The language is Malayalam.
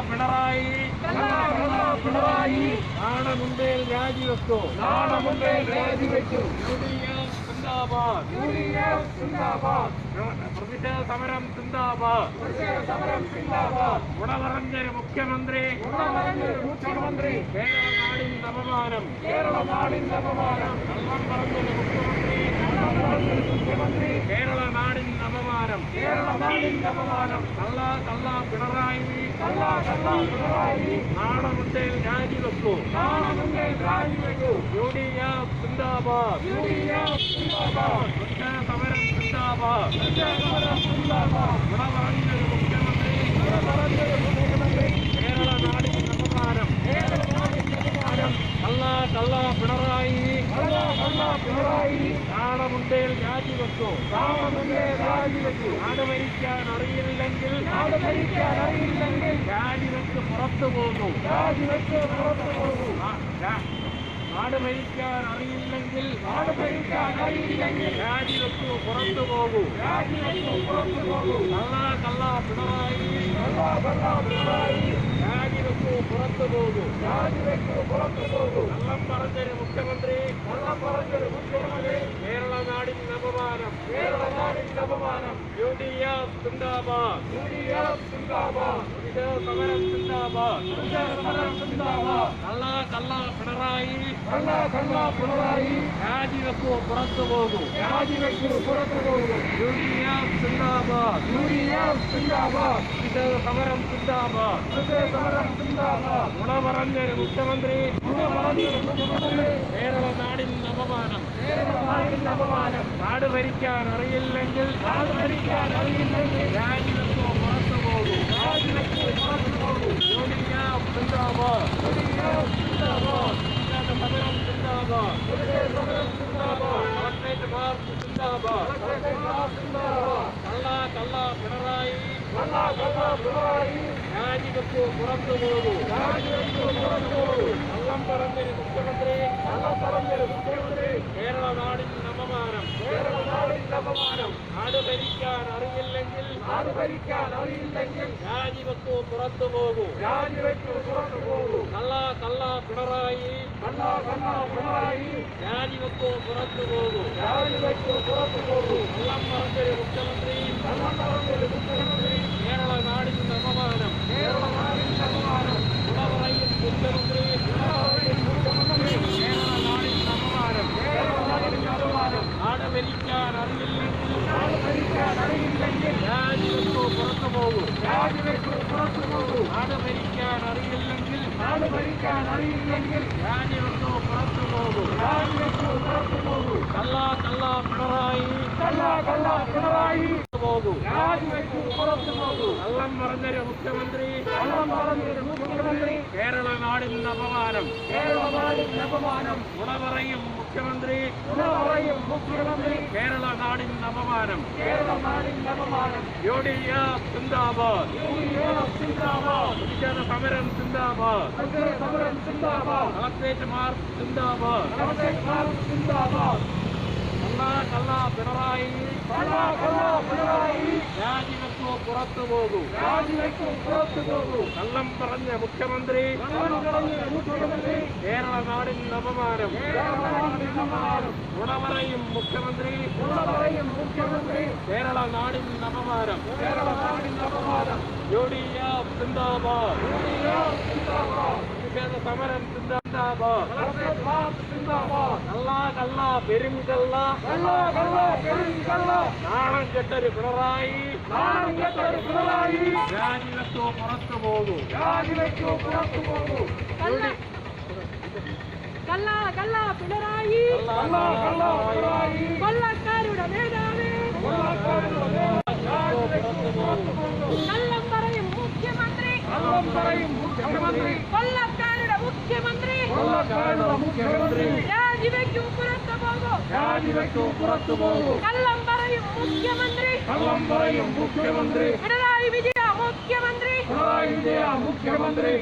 പിണറായി. പിണറായി നാളെ മുമ്പേ രാജിവെച്ചു. നാളെ മുമ്പേ രാജിവെച്ചു പ്രതിഷേധ സമരം സിന്ദാബാദ്. ഗുണപറഞ്ഞൊരു മുഖ്യമന്ത്രി. ഗുണമറിഞ്ഞൊരു മുഖ്യമന്ത്രി. കേരള നാടിൻ അപമാനം. കേരള നാടിൻ അപമാനം. കള്ളം പറഞ്ഞൊരു മുഖ്യമന്ത്രി. കേരള നാടിൻ അപമാനം. കേരള നാടിന്റെ അപമാനം. കള്ള കള്ള പിണറായി കള്ള പിണറായി. നാണമുണ്ടേൽ രാജിവെക്കൂ. നാണമുണ്ടേൽ രാജിവെക്കൂ. യു ഡി സിന്ദാബാദ്. സിന്ദാബാദ് സമരം സിന്ദാബാദ്. സമരം സിന്ദാബാദ്. ഗുണപറഞ്ഞൊരു മുഖ്യമന്ത്രി. ഗുണമറിഞ്ഞൊരു മുഖ്യമന്ത്രി. കേരള നാടിൻ അപമാനം. കേരള നാടിന്റെ അപമാനം. കള്ള കള്ള പിണറായി. നാണമുണ്ടേൽ രാജിവെക്കൂ നാട് ഭരിക്കാൻ അറിയില്ലെങ്കിൽ നാട് ഭരിക്കാൻ അറിയില്ലെങ്കിൽ രാജിവെച്ച് പുറത്തു പോകും രാജിവെച്ച് പുറത്തു പോകൂ നാട് ഭരിക്കാൻ അറിയില്ലെങ്കിൽ നാട് ഭരിക്കാൻ അറിയില്ലെങ്കിൽ രാജിവെച്ചു പുറത്തു പോകൂ. രാജിവെച്ച് പുറത്തു പോകൂ. കള്ള കള്ള പിണറായി. കള്ള കള്ള പിണറായി. രാജിവെച്ചു പുറത്തു പോകൂ. രാജിവെച്ച് പുറത്തു പോകൂ. കള്ളം മുഖ്യമന്ത്രി. കള്ളം പറഞ്ഞൊരു കേരള നാടിന് അപമാനം കേരള നാടിന് അപമാനം യു ഡി എഫ് സിന്ദാബാദ്. യു ഡി എഫ് സിന്ദാബാദ്. സമരം സിന്ദാബാദ് സമരം സിന്ദാബാദ് കള്ള കള്ള പിണറായി കള്ള കള്ള പിണറായി രാജിവെക്കൂ പുറത്തു പോകൂ രാജിവെച്ച് പുറത്തു പോകൂ യു ഡി എഫ് സിന്ദാബാദ് യു ഡി എഫ് സിന്ദാബാദ് സമരം സിന്ദാബാദ് സമരം സിന്ദാബാദ് ഗുണ പറഞ്ഞൊരു മുഖ്യമന്ത്രി ഗുണമറിഞ്ഞൊരു മുഖ്യമന്ത്രി കേരള നാടിൻ അപമാനം കേരള നാടിന്റെ അപമാനം നാട് ഭരിക്കാൻ അറിയില്ലെങ്കിൽ നാട് ഭരിക്കാൻ അറിയില്ലെങ്കിൽ രാജിവെക്കൂ പുറത്തു പോകൂ രാജിവെച്ച് പുറത്തു പോകൂ യു ഡി എഫ് സിന്ദാബാദ് യു ഡി എഫ് സിന്ദാബാദ് പ്രതിഷേധ സമരം സിന്ദാബാദ് പ്രതിഷേധ സമരം സിന്ദാബാദ് കളക്ടറേറ്റ് മാർച്ച് സിന്ദാബാദ് സിന്ദാബാദ് കള്ള കള്ള പിണറായി കള്ള കള്ള പിണറായി രാജിവെക്കൂ പുറത്തു പോകൂ രാജിവെച്ച് പുറത്തു പോകൂ കള്ളം പറഞ്ഞൊരു മുഖ്യമന്ത്രി കേരള നാടിൻ അപമാനം കേരള നാടിന്റെ അപമാനം നാട് ഭരിക്കാൻ അറിയില്ലെങ്കിൽ നാട് ഭരിക്കാൻ അറിയില്ലെങ്കിൽ രാജിവെക്കൂ പുറത്തു പോകൂ. രാജിവെച്ച് പുറത്തു പോകൂ. കള്ള കള്ള പിണറായി. കള്ള കള്ള പിണറായി. രാജിവെക്കൂ പുറത്തു പോകൂ. രാജിവെച്ച് പുറത്തു പോകൂ. കള്ളം പറഞ്ഞൊരു മുഖ്യമന്ത്രി കള്ളം പറഞ്ഞൊരു മുഖ്യമന്ത്രി കേരള നാടിന് അപമാനം. കേരള നാടിന്റെ അപമാനം ഗുണ പറയും മുഖ്യമന്ത്രി പിണറായി മുഖ്യമന്ത്രി കേരള നാടിൻ അപമാനം കേരള നാടിന്റെ അപമാനം നാട് ഭരിക്കാൻ അറിയില്ലെങ്കിൽ നാട് ഭരിക്കാൻ അറിയില്ലെങ്കിൽ രാജിവെക്കൂ പുറത്തു പോകൂ. രാജിവെച്ച് പുറത്തു പോകൂ. നാട് ഭരിക്കാൻ അറിയില്ലെങ്കിൽ നാട് ഭരിക്കാൻ അറിയില്ലെങ്കിൽ രാജിവെക്കൂ പുറത്തു പോകൂ. രാജിവെച്ച് പുറത്തു പോകൂ. കള്ള കള്ള പിണറായി. കള്ള കള്ള പിണറായി. പോകൂ. രാജിവെച്ച് പുറത്തു പോകൂ. കള്ളം പറഞ്ഞൊരു മുഖ്യമന്ത്രി. കള്ളം പറഞ്ഞൊരു മുഖ്യമന്ത്രി. കേരള നാടിൻ അപമാനം. കേരള നാടിന്റെ അപമാനം. പറയും. മുഖ്യമന്ത്രി മുഖ്യമന്ത്രി കേരള നാടിൻ അപമാനം. കേരള നാടിൻ അപമാനം. യു ഡി എഫ് സിന്ദാബാദ്. പ്രതിഷേധ സമരം സിന്ദാബാദ്. സമരം സിന്ദാബാദ്. മാർച്ച് സിന്ദാബാദ്. സിന്ദാബാദ്. കള്ള കള്ള പിണറായി. കള്ള കള്ള പിണറായി. രാജിവെക്കൂ പുറത്തു പോകൂ. രാജിവെച്ച് പുറത്തു പോകൂ. കള്ളം പറഞ്ഞ മുഖ്യമന്ത്രി. മുഖ്യമന്ത്രി. കേരള നാടിൻ അപമാനം. ഗുണ മുഖ്യമന്ത്രി. പിണറായും മുഖ്യമന്ത്രി. കേരള നാടിൻ അപമാനം. കേരള നാടിന് അപമാനം. യു ഡി എഫ് സിന്ദാബാദ്. യു ഡി എഫ് സിന്ദാബാദ്. പ്രതിഷേധ സമരം സിന്ദാബാദ് കളക്ടറേറ്റ് മാർച്ച് സിന്ദാബാദ് കള്ള കള്ള പെരുങ്കള്ള കള്ള കള്ള പെരുങ്കള്ള നാണം കെട്ടൊരു പിണറായി നാണം കെട്ടൊരു പിണറായി രാജിവെക്കൂ പുറത്തു പോകൂ രാജിവെച്ചു പുറത്തു പോകൂ കള്ള കള്ള കള്ള പിണറായി കള്ള കള്ള പിണറായി കൊള്ളക്കാരുടെ നേതാവ് കൊള്ളക്കാരുടെ രാജിവെച്ചു പുറത്തു പോകൂ കള്ളം പറയും മുഖ്യമന്ത്രി കള്ളം പറയും മുഖ്യമന്ത്രി കൊള്ളക്കാരുടെ കൊള്ളക്കാരുടെ മുഖ്യമന്ത്രി രാജിവെക്കും പുറത്തു പോകും. രാജിവെച്ചു പുറത്തു പോകൂ കള്ളം പറയും മുഖ്യമന്ത്രി. കള്ളം പറയും മുഖ്യമന്ത്രി. പിണറായി വിജയ മുഖ്യമന്ത്രി. പിണറായി വിജയ മുഖ്യമന്ത്രി.